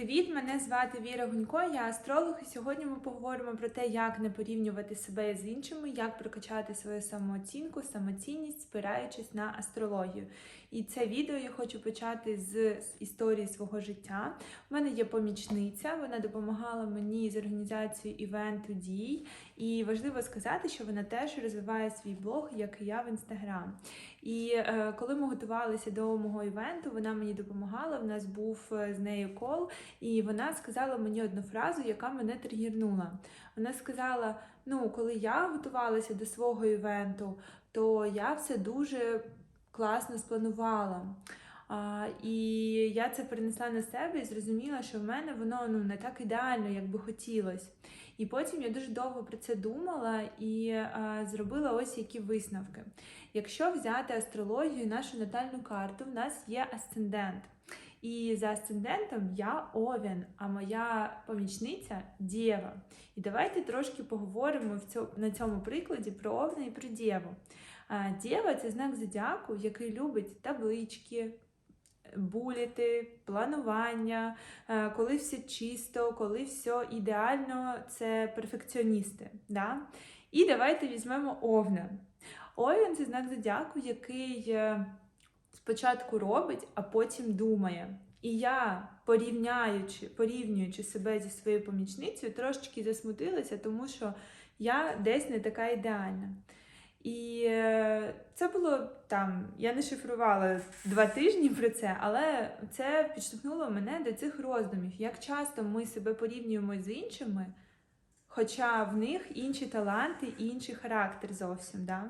Привіт, мене звати Віра Гунько, я астролог, і сьогодні ми поговоримо про те, як не порівнювати себе з іншими, як прокачати свою самооцінку, самоцінність, спираючись на астрологію. І це відео я хочу почати з історії свого життя. У мене є помічниця, вона допомагала мені з організацією івенту дій. І важливо сказати, що вона теж розвиває свій блог, як і я в інстаграм. І е, коли ми готувалися до мого івенту, вона мені допомагала. В нас був е, з нею кол, і вона сказала мені одну фразу, яка мене тригірнула. Вона сказала: ну, коли я готувалася до свого івенту, то я все дуже класно спланувала. А, і я це перенесла на себе і зрозуміла, що в мене воно ну не так ідеально, як би хотілося. І потім я дуже довго про це думала і а, зробила ось які висновки. Якщо взяти астрологію, нашу натальну карту, в нас є асцендент. І за асцендентом я овен, а моя помічниця дєва. І давайте трошки поговоримо в цьому, на цьому прикладі про овна і про дєву. Дєва це знак зодіаку, який любить таблички, буліти, планування, коли все чисто, коли все ідеально, це перфекціоністи. Да? І давайте візьмемо овна. Овен це знак зодіаку, який е, спочатку робить, а потім думає. І я, порівняючи, порівнюючи себе зі своєю помічницею, трошечки засмутилася, тому що я десь не така ідеальна. І е, це було там, я не шифрувала два тижні про це, але це підштовхнуло мене до цих роздумів. Як часто ми себе порівнюємо з іншими, хоча в них інші таланти і інший характер зовсім. Да?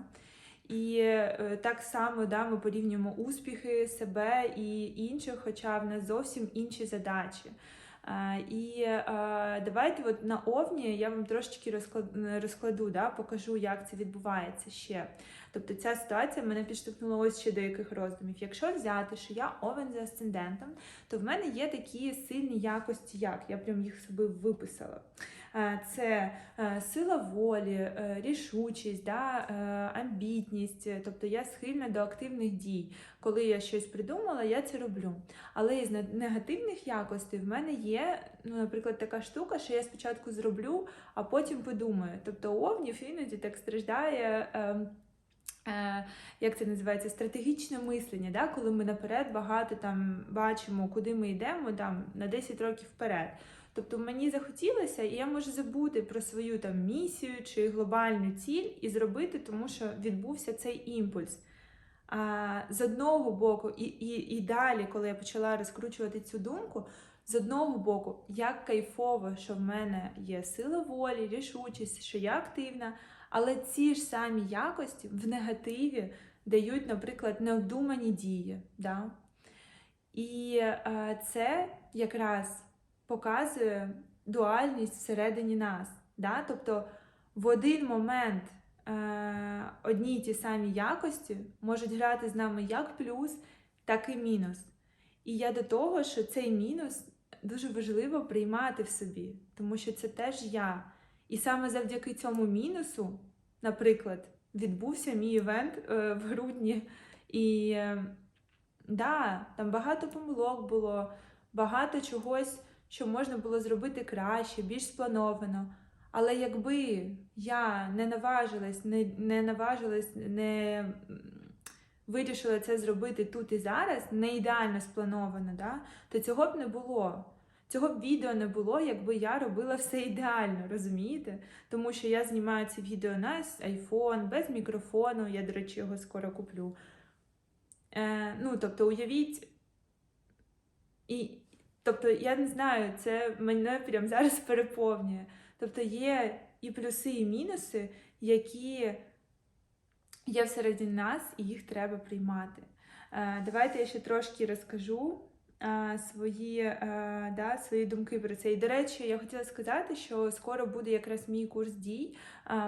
І е, так само да, ми порівнюємо успіхи себе і інших, хоча в нас зовсім інші задачі. І давайте от на овні я вам трошечки розклад, розкладу, да, покажу, як це відбувається ще. Тобто ця ситуація мене підштовхнула ось ще до яких роздумів. Якщо взяти, що я овен за асцендентом, то в мене є такі сильні якості, як я прям їх собі виписала. Це е, сила волі, е, рішучість, да, е, амбітність, тобто я схильна до активних дій. Коли я щось придумала, я це роблю. Але із негативних якостей в мене є, ну, наприклад, така штука, що я спочатку зроблю, а потім подумаю. Тобто овнів іноді так страждає. Ем, як це називається, стратегічне мислення, да? коли ми наперед багато там бачимо, куди ми йдемо там, на 10 років вперед. Тобто мені захотілося, і я можу забути про свою там місію чи глобальну ціль і зробити, тому що відбувся цей імпульс. А, З одного боку, і, і, і далі, коли я почала розкручувати цю думку, з одного боку, як кайфово, що в мене є сила волі, рішучість, що я активна, але ці ж самі якості в негативі дають, наприклад, необдумані дії. Да? І а, це якраз показує дуальність всередині нас. Да? Тобто в один момент е, одні й ті самі якості можуть грати з нами як плюс, так і мінус. І я до того, що цей мінус дуже важливо приймати в собі, тому що це теж я. І саме завдяки цьому мінусу, наприклад, відбувся мій івент е, в грудні. І е, да, там багато помилок було, багато чогось що можна було зробити краще, більш сплановано. Але якби я не наважилась, не не наважилась, не вирішила це зробити тут і зараз, не ідеально сплановано, да, то цього б не було. Цього б відео не було, якби я робила все ідеально, розумієте? Тому що я знімаю це відео на iPhone, без мікрофону, я, до речі, його скоро куплю. Е, Ну, тобто, уявіть. І Тобто, я не знаю, це мене прямо зараз переповнює. Тобто є і плюси, і мінуси, які є всередині нас, і їх треба приймати. Е, давайте я ще трошки розкажу свої да, свої думки про це. І, до речі, я хотіла сказати, що скоро буде якраз мій курс дій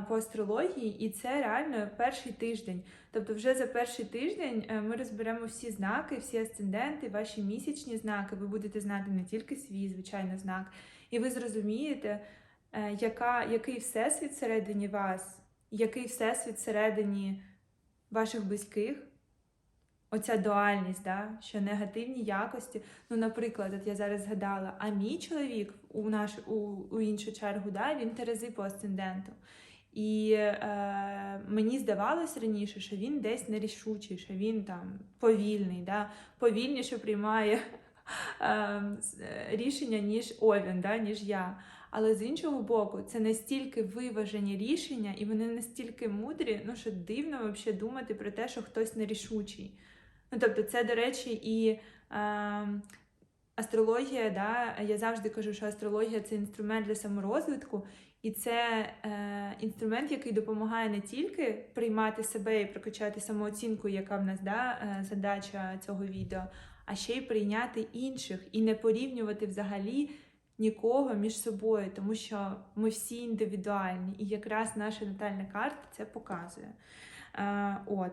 по астрології, і це реально перший тиждень. Тобто, вже за перший тиждень е, ми розберемо всі знаки, всі асценденти, ваші місячні знаки. Ви будете знати не тільки свій, звичайно, знак, і ви зрозумієте, е, яка, який всесвіт всередині вас, який всесвіт всередині ваших близьких. оця дуальність, да, що негативні якості. Ну, наприклад, от я зараз згадала, а мій чоловік у наш у, у іншу чергу, да, він терези по асценденту. І е, мені здавалось раніше, що він десь нерішучий, що він там повільний, да, повільніше приймає е, е, рішення, ніж Овін, да, ніж я. Але з іншого боку, це настільки виважені рішення, і вони настільки мудрі, ну що дивно взагалі думати про те, що хтось нерішучий. Ну, тобто, це, до речі, і е, астрологія, да, я завжди кажу, що астрологія це інструмент для саморозвитку, і це е, інструмент, який допомагає не тільки приймати себе і прокачати самооцінку, яка в нас да, е, задача цього відео, а ще й прийняти інших і не порівнювати взагалі нікого між собою, тому що ми всі індивідуальні, і якраз наша натальна карта це показує. Е, от.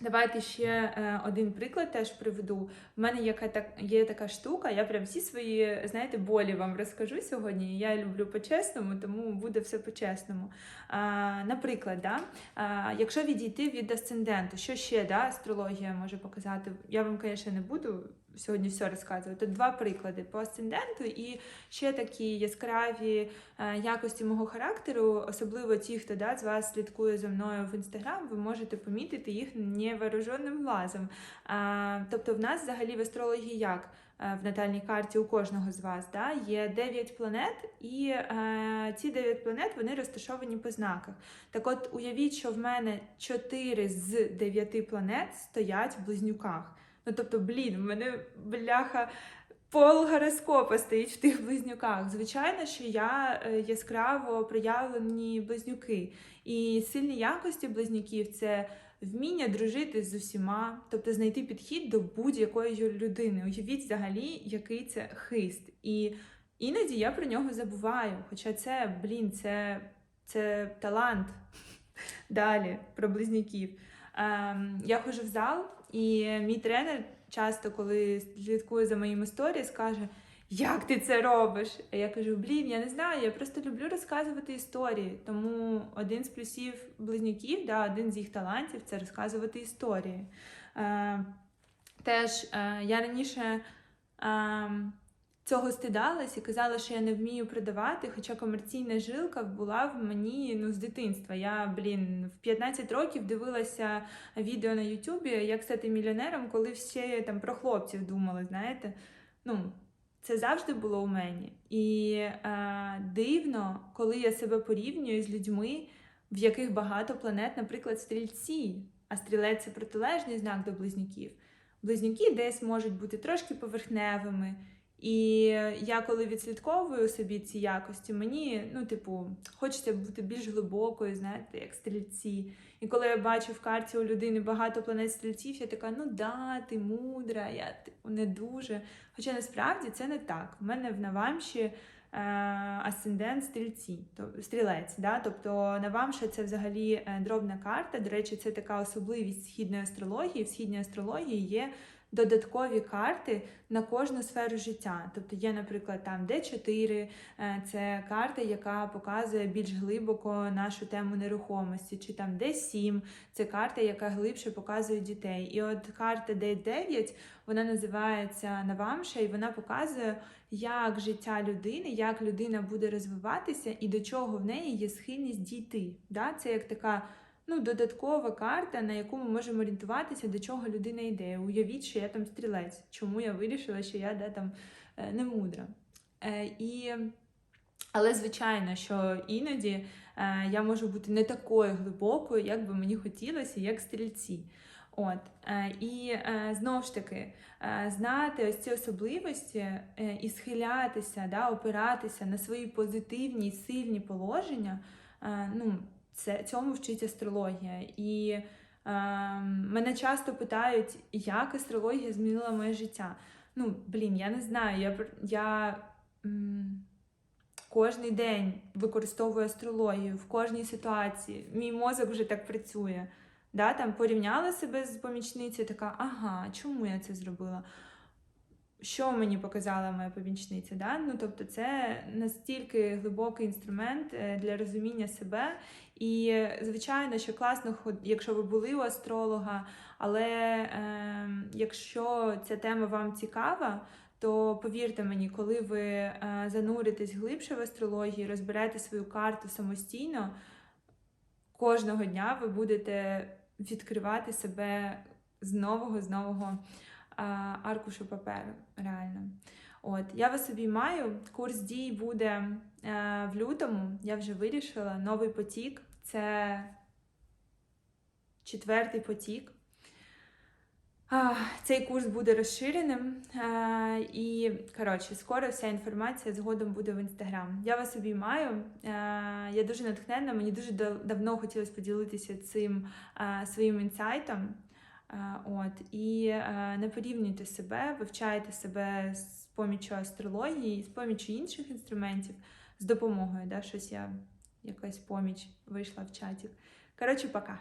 Давайте ще е, один приклад теж приведу. В мене є така штука, я прям всі свої, знаєте, болі вам розкажу сьогодні. Я люблю по-чесному, тому буде все по-чесному. А, наприклад, да, а, якщо відійти від асценденту, що ще да, астрологія може показати? Я вам, звісно, не буду сьогодні все розказувати. Два приклади по асценденту і ще такі яскраві е, якості мого характеру, особливо ті, хто да, з вас слідкує за мною в інстаграм, ви можете помітити їх невооруженим глазом. А, тобто, в нас взагалі в астрології як? Е, В натальній карті у кожного з вас да, є 9 планет, і е, ці 9 планет вони розташовані по знаках. Так от уявіть, що в мене 4 з 9 планет стоять в близнюках. Ну тобто, блін, в мене бляха пол гороскопа стоїть в тих близнюках. Звичайно, що я е, яскраво проявлені близнюки. І сильні якості близнюків це вміння дружити з усіма, тобто знайти підхід до будь-якої людини. Уявіть взагалі, який це хист. І іноді я про нього забуваю. Хоча це, блін, це, це талант. Далі про близнюків. Ем, я ходжу в зал, і мій тренер часто, коли слідкує за моїм сторіс, каже: Як ти це робиш? А я кажу: блін, я не знаю, я просто люблю розказувати історії. Тому один з плюсів близнюків, да, один з їх талантів це розказувати історії. Е, теж е, я раніше. Цього стидалась і казала, що я не вмію продавати, хоча комерційна жилка була в мені ну, з дитинства. Я, блін, в 15 років дивилася відео на Ютубі, як стати мільйонером, коли всі там про хлопців думали, знаєте. Ну, це завжди було у мені. І е, дивно, коли я себе порівнюю з людьми, в яких багато планет, наприклад, стрільці, а стрілець це протилежний знак до близнюків. Близнюки десь можуть бути трошки поверхневими. І я коли відслідковую собі ці якості, мені, ну, типу, хочеться бути більш глибокою, знаєте, як стрільці. І коли я бачу в карті у людини багато планет стрільців, я така, ну да, ти мудра, я типу не дуже. Хоча насправді це не так. У мене в Навамші е, асцендент стрільці, то, стрілець. Да? Тобто Навамша це взагалі е, дробна карта. До речі, це така особливість східної астрології. В східній астрології є додаткові карти на кожну сферу життя. Тобто є, наприклад, там Д4, е, це карта, яка показує більш глибоко нашу тему нерухомості, чи там Д7, це карта, яка глибше показує дітей. І от карта Д9, вона називається Навамша, і вона показує, як життя людини, як людина буде розвиватися і до чого в неї є схильність дійти. Да? Це як така ну, додаткова карта, на яку ми можемо орієнтуватися, до чого людина йде. Уявіть, що я там стрілець, чому я вирішила, що я да, там е, не мудра. Е, і... Але звичайно, що іноді е, я можу бути не такою глибокою, як би мені хотілося, як стрільці. От е, і е, знову ж таки е, знати ось ці особливості е, і схилятися, да, опиратися на свої позитивні сильні положення. Е, ну, це цьому вчить астрологія. І е, мене часто питають, як астрологія змінила моє життя. Ну, блін, я не знаю. Я я м, кожний день використовую астрологію в кожній ситуації. Мій мозок вже так працює. Да, там порівняла себе з помічницею, така, ага, чому я це зробила? Що мені показала моя помічниця? Да? Ну, тобто, це настільки глибокий інструмент е, для розуміння себе І е, звичайно, що класно, якщо ви були у астролога, але е, якщо ця тема вам цікава, то повірте мені, коли ви е, зануритесь глибше в астрологію, розберете свою карту самостійно, кожного дня ви будете відкривати себе з нового, з нового а, аркушу паперу. Реально. От, я вас обіймаю. Курс дій буде е, в лютому. Я вже вирішила. Новий потік це четвертий потік. Цей курс буде розширеним. А, І, коротше, скоро вся інформація згодом буде в інстаграм. Я вас обіймаю. А, Я дуже натхненна, мені дуже давно хотілося поділитися цим а, своїм інсайтом. От, і не порівнюйте себе, вивчайте себе з поміччю астрології, з поміч інших інструментів, з допомогою. Да, щось я якась поміч вийшла в чаті. Коротше, пока.